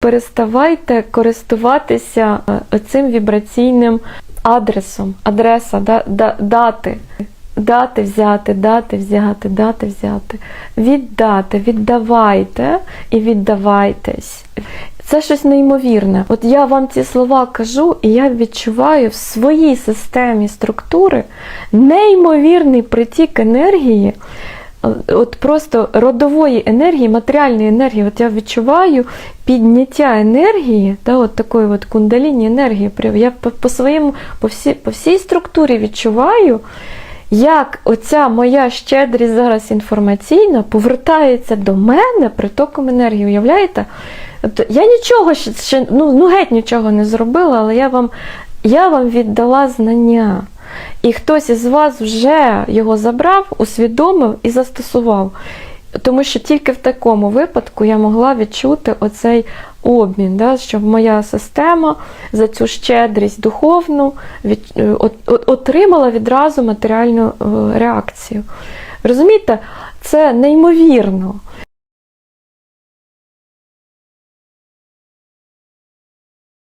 Переставайте користуватися е, цим вібраційним адресом, адреса, да, да, дати. Дати взяти, дати взяти, дати взяти. Віддати, віддавайте і віддавайтесь. Це щось неймовірне. От я вам ці слова кажу, і я відчуваю в своїй системі структури неймовірний притік енергії, от просто родової енергії, матеріальної енергії. От я відчуваю підняття енергії, та, от такої от кундаліні енергії. Я по, своєму, по всій, по всій структурі відчуваю. Як оця моя щедрість зараз інформаційна повертається до мене притоком енергії, уявляєте? Тобто я нічого ще ну, ну геть нічого не зробила, але я вам, я вам віддала знання. І хтось із вас вже його забрав, усвідомив і застосував. Тому що тільки в такому випадку я могла відчути оцей обмін, да, щоб моя система за цю щедрість духовну від, е, от, от, отримала відразу матеріальну е, реакцію. Розумієте, це неймовірно.